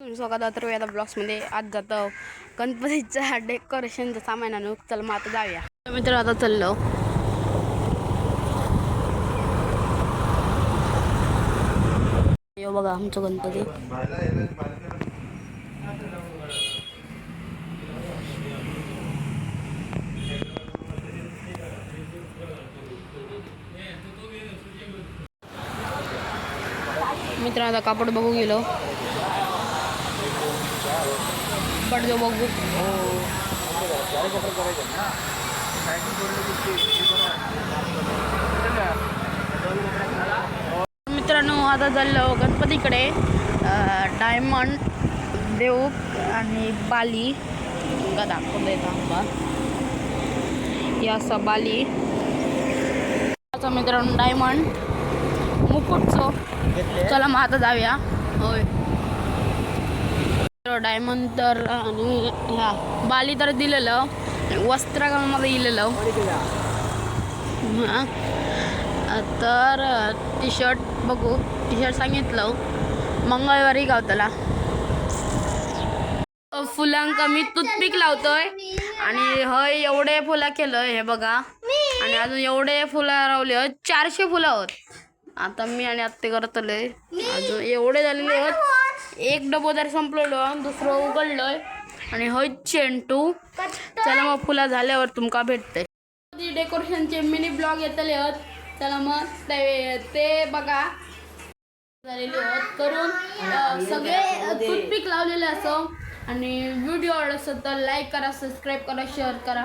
तुम्ही स्वागत तर वेदा ब्लॉग्समध्ये आज जातो. गणपतीच्या डेकोरेशनचं सामान आणू चल मग आता जाऊया. मित्र आता चाललो. यो बघा आमचं गणपती. मित्र आता कापड बघू गेलो. पडदो बघू मित्रांनो आता चाललो गणपतीकडे. डायमंड देऊक आणि बाली. का दाखवून देता या असं बाली असं मित्रांनो डायमंड मुकुटचो. चला मग आता जाऊया. होय. डायमंड तर आणि ह्या बाली तर दिलेलं. वस्त्रकामध्ये दिलेलं. हां. तर टी शर्ट बघू. टी शर्ट सांगितलं. मंगळवारी गावतला. फुलांका मी टूथपिक लावतोय. आणि हय एवढे फुलं केलं हे बघा. आणि अजून एवढे फुलं रावले आहेत. चारशे फुलं होत आता मी आणि आत्ते करतले अजून एवढे झालेले होत एक डबो तर संपलेलो दुसरं उघडलंय. आणि हय चेंटू चला मग फुलं झाल्यावर तुमका भेटते डेकोरेशनचे मिनी ब्लॉग येतले आहेत चला मग ते ते बघा. झालेले करून. सगळे टूथपिक लावलेले असो. आणि व्हिडिओ आवडत असेल तर लाईक करा सबस्क्राईब करा शेअर करा.